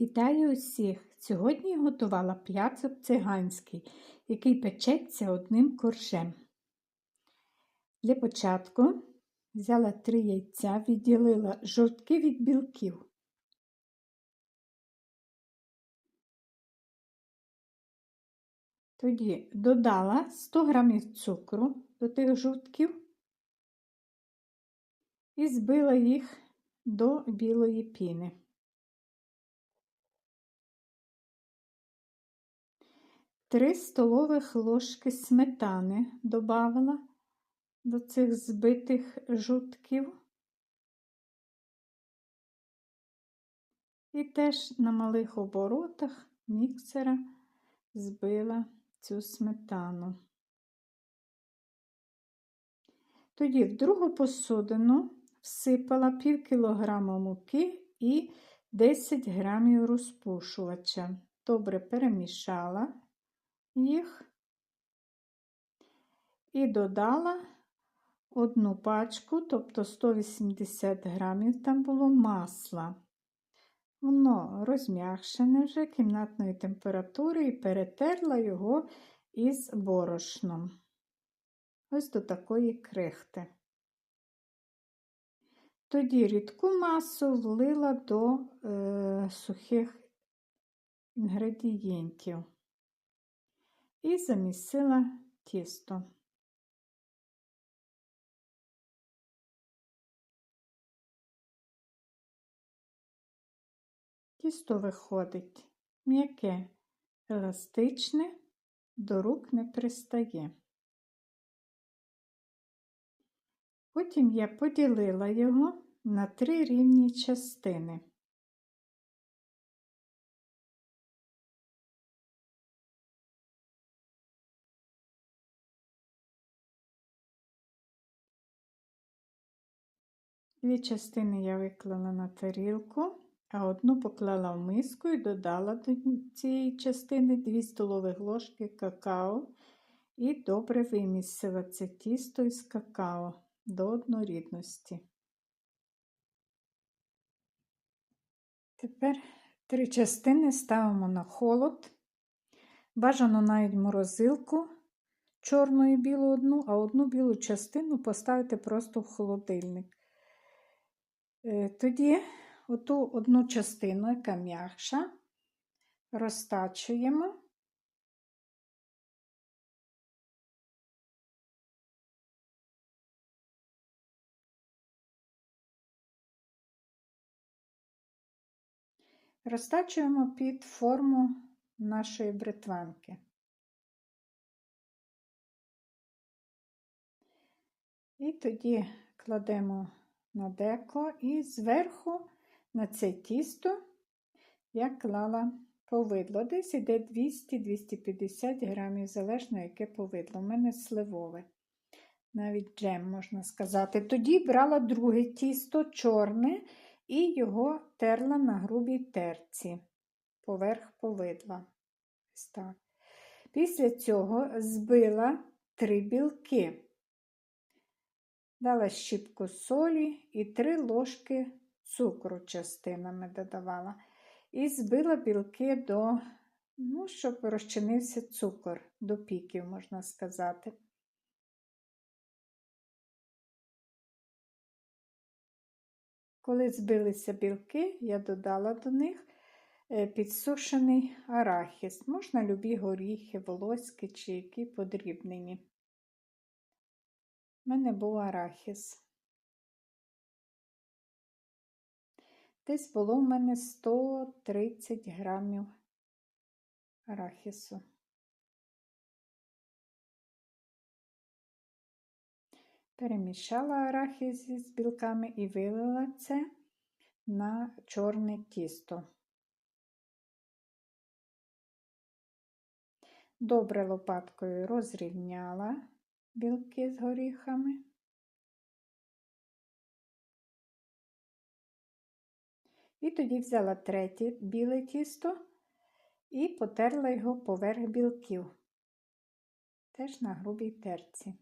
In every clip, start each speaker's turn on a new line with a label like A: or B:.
A: Вітаю усіх! Сьогодні готувала пляцок циганський, який печеться одним коржем. Для початку взяла три яйця, відділила жовтки від білків. Тоді додала 100 г цукру до тих жовтків і збила їх до білої піни. 3 столових ложки сметани додавала до цих збитих жутків. І теж на малих оборотах міксера збила цю сметану. Тоді в другу посудину всипала пів кілограма муки і 10 грамів розпушувача. Добре перемішала їх і додала одну пачку, тобто 180 грамів там було масла. Воно розм'якшене вже кімнатної температури і перетерла його із борошном. Ось до такої крихти. Тоді рідку масу влила до е, сухих інгредієнтів і замісила тісто. Тісто виходить м'яке, еластичне, до рук не пристає. Потім я поділила його на три рівні частини. Дві частини я виклала на тарілку, а одну поклала в миску і додала до цієї частини 2 столових ложки какао і добре вимісила це тісто із какао до однорідності. Тепер три частини ставимо на холод. Бажано навіть морозилку чорну і білу одну, а одну білу частину поставити просто в холодильник. Е, тоді оту одну частину, яка м'якша, розтачуємо. Розтачуємо під форму нашої бритванки. І тоді кладемо на деко і зверху на це тісто я клала повидло. Десь іде 200-250 грамів, залежно яке повидло. У мене сливове. Навіть джем, можна сказати. Тоді брала друге тісто, чорне, і його терла на грубій терці, поверх повидла. Після цього збила три білки. Дала щіпку солі і три ложки цукру частинами додавала. І збила білки до, ну, щоб розчинився цукор, до піків, можна сказати. Коли збилися білки, я додала до них е, підсушений арахіс. Можна любі горіхи, волоські чи які подрібнені. У мене був арахіс. Десь було в мене 130 грамів арахісу. Перемішала арахіс з білками і вилила це на чорне тісто. Добре лопаткою розрівняла білки з горіхами. І тоді взяла третє біле тісто і потерла його поверх білків, теж на грубій терці.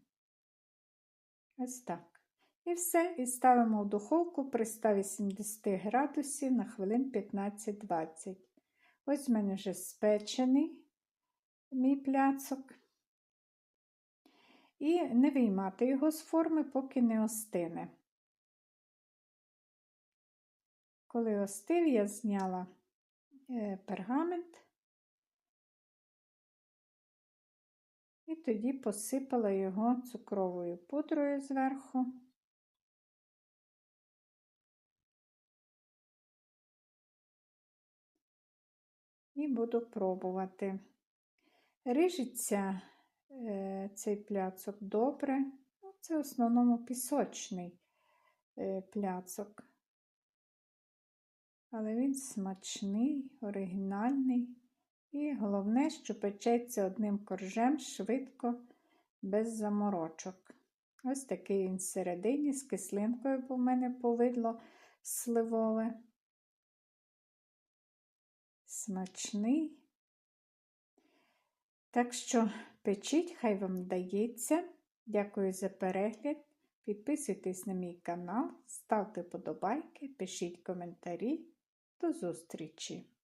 A: Ось так. І все, і ставимо в духовку при 180 градусів на хвилин 15-20. Ось в мене вже спечений мій пляцок. І не виймати його з форми, поки не остине. Коли остив, я зняла е, пергамент і тоді посипала його цукровою пудрою зверху. І буду пробувати. Е, цей пляцок добре. Ну, Це в основному пісочний е, пляцок. Але він смачний, оригінальний. І головне, що печеться одним коржем швидко, без заморочок. Ось такий він всередині з кислинкою, бо в мене повидло сливове. Смачний. Так що печіть, хай вам вдається. Дякую за перегляд. Підписуйтесь на мій канал, ставте подобайки, пишіть коментарі. До зустрічі!